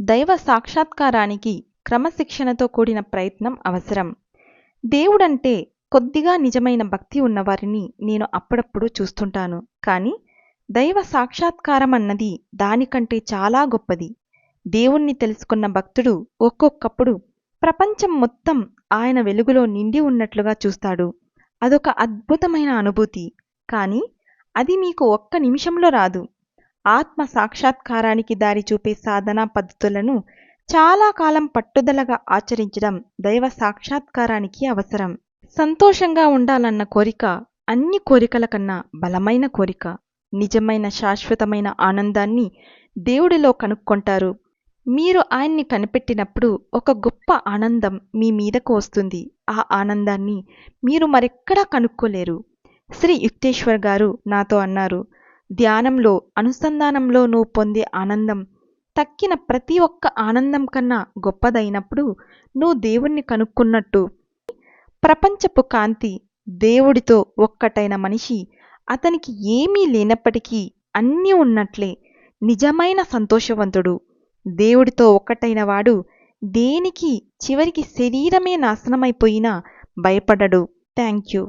దైవ సాక్షాత్కారానికి క్రమశిక్షణతో కూడిన ప్రయత్నం అవసరం. దేవుడంటే కొద్దిగా నిజమైన భక్తి ఉన్నవారిని నేను అప్పుడప్పుడు చూస్తుంటాను. కానీ దైవ సాక్షాత్కారం అన్నది దానికంటే చాలా గొప్పది. దేవుణ్ణి తెలుసుకున్న భక్తుడు ఒక్కొక్కప్పుడు ప్రపంచం మొత్తం ఆయన వెలుగులో నిండి ఉన్నట్లుగా చూస్తాడు. అదొక అద్భుతమైన అనుభూతి. కానీ అది మీకు ఒక్క నిమిషంలో రాదు. ఆత్మ సాక్షాత్కారానికి దారి చూపే సాధనా పద్ధతులను చాలా కాలం పట్టుదలగా ఆచరించడం దైవ సాక్షాత్కారానికి అవసరం. సంతోషంగా ఉండాలన్న కోరిక అన్ని కోరికల కన్నా బలమైన కోరిక. నిజమైన శాశ్వతమైన ఆనందాన్ని దేవుడిలో కనుక్కొంటారు. మీరు ఆయన్ని కనిపెట్టినప్పుడు ఒక గొప్ప ఆనందం మీ మీదకు వస్తుంది. ఆ ఆనందాన్ని మీరు మరెక్కడా కనుక్కోలేరు. శ్రీ యుక్తేశ్వర్ గారు నాతో అన్నారు ధ్యానంలో అనుసంధానంలో నువ్వు పొందే ఆనందం తక్కిన ప్రతి ఒక్క ఆనందం కన్నా గొప్పదైనప్పుడు నువ్వు దేవుణ్ణి కనుక్కున్నట్టు. ప్రపంచపు కాంతి దేవుడితో ఒక్కటైన మనిషి అతనికి ఏమీ లేనప్పటికీ అన్నీ ఉన్నట్లే నిజమైన సంతోషవంతుడు. దేవుడితో ఒక్కటైన వాడు దేనికి చివరికి శరీరమే నాశనమైపోయినా భయపడడు. Thank you